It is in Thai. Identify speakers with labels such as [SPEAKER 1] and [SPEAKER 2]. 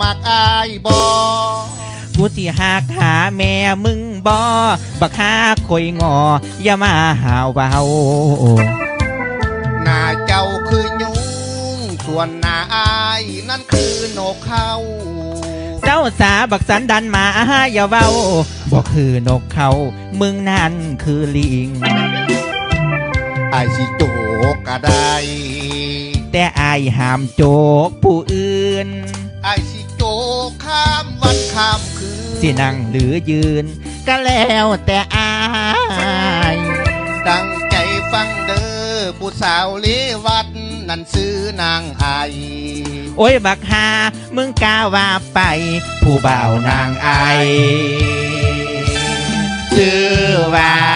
[SPEAKER 1] มักอายบอ
[SPEAKER 2] กูสิหากหาแม่มึงบอบักหาคอยงอ อย่ามาหาเบา
[SPEAKER 1] หน้าเจ้าคือยุงส่วนหน้าอายนั่นคือนกเขา
[SPEAKER 2] เจ้าสาบักสันดันหมาอย่าเบาบอกคือนกเขามึงนั่นคือลิง
[SPEAKER 1] อายสิโจกก็ได้
[SPEAKER 2] แต่อายห้ามโจกผู้อื่น
[SPEAKER 1] อายสิโจกข้ามวันข้ามคืน
[SPEAKER 2] สินั่งหรือยืน ก็แล้วแต่อาย
[SPEAKER 1] ตั้งใจฟังเด้อผู้สาวเลวัดนั่นซื้อนางไอ
[SPEAKER 2] โอ้ยบักหามึงกล้าว่าไป ผู้บ่าวนางไอชื่อว่าคูลู